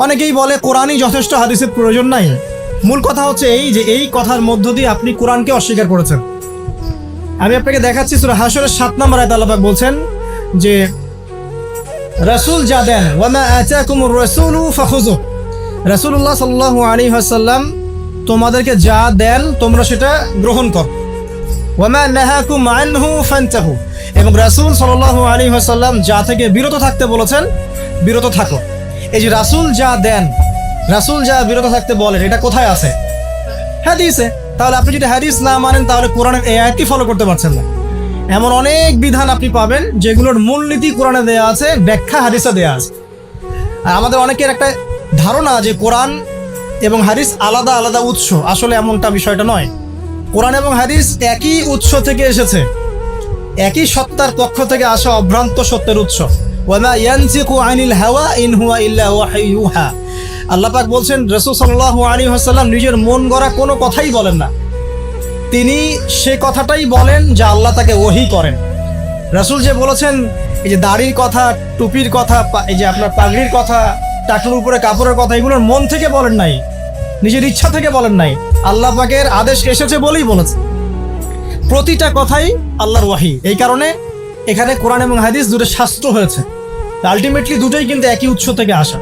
অনেকেই বলে কোরআনই যথেষ্ট হাদিসের প্রয়োজন নাই। মূল কথা হচ্ছে এই যে এই কথার মধ্য দিয়ে আপনি কোরআনকে অস্বীকার করেছেন। আমি আপনাকে দেখাচ্ছি সুরা হাসরের সাত নম্বর আয়াত বলছেন যে, রাসূল যা দেন, ওয়ামা আতাকুমুর রাসূলু ফাখুযু রাসূলুল্লাহ সাল্লাল্লাহু আলাইহি ওয়াসাল্লাম তোমাদেরকে যা দেন, তোমরা সেটা গ্রহণ কর। ওয়ামা নাহাকুম আনহু ফান্তাহু। এবং রাসূল সাল্লাল্লাহু আলাইহি ওয়াসাল্লাম যা থেকে বিরত থাকতে বলেছেন, বিরত থাকো। এই যে রাসূল যা দেন, রাসূল যা বিরত থাকতে বলেন, এটা কোথায় আছে? হাদিসে। তাহলে আপনি যদি হাদিস না মানেন, তাহলে কোরআনের এই আয়াতটি ফলো করতে পারছেন না। এমন অনেক বিধান আপনি পাবেন, যেগুলোর মূলনীতি কোরআনে দেয়া আছে, ব্যাখ্যা হাদিসে দেয়া আছে। আর আমাদের অনেকের একটা ধারণা যে কোরআন এবং হাদিস আলাদা আলাদা উৎস, আসলে এমনটা বিষয়টা নয়। কোরআন এবং হাদিস একই উৎস থেকে এসেছে, একই সত্তার পক্ষ থেকে আসা অভ্রান্ত সত্যের উৎস। ওয়ামা ইয়ানসিকু আনিল হাওয়া ইন হুয়া ইল্লা ওয়াহিয়ুহা আল্লাহ পাক বলছেন, রাসূল সাল্লাল্লাহু আলাইহি ওয়াসাল্লাম নিজের মন গড়া কোনো কথাই বলেন না। তিনি সে কথাটাই বলেন যা আল্লাহ তাকে ওহি করেন। রাসূল যে বলেছেন, এই যে দাড়ির কথা, টুপির কথা এই যে আপনার পাগড়ির কথা টাকুর উপরে কাপড়ের কথা, এগুলোর মন থেকে বলেন নাই। নিজের ইচ্ছা থেকে বলেন নাই। আল্লাহ পাকের আদেশ এসেছে বলেই বলেছে। প্রতিটা কথাই আল্লাহর ওয়াহি এই কারণে এখানে কোরআন এবং হাদিস দুটো শাস্ত্র হয়েছে। আলটিমেটলি দুটোই কিন্তু একই উৎস থেকে আসা।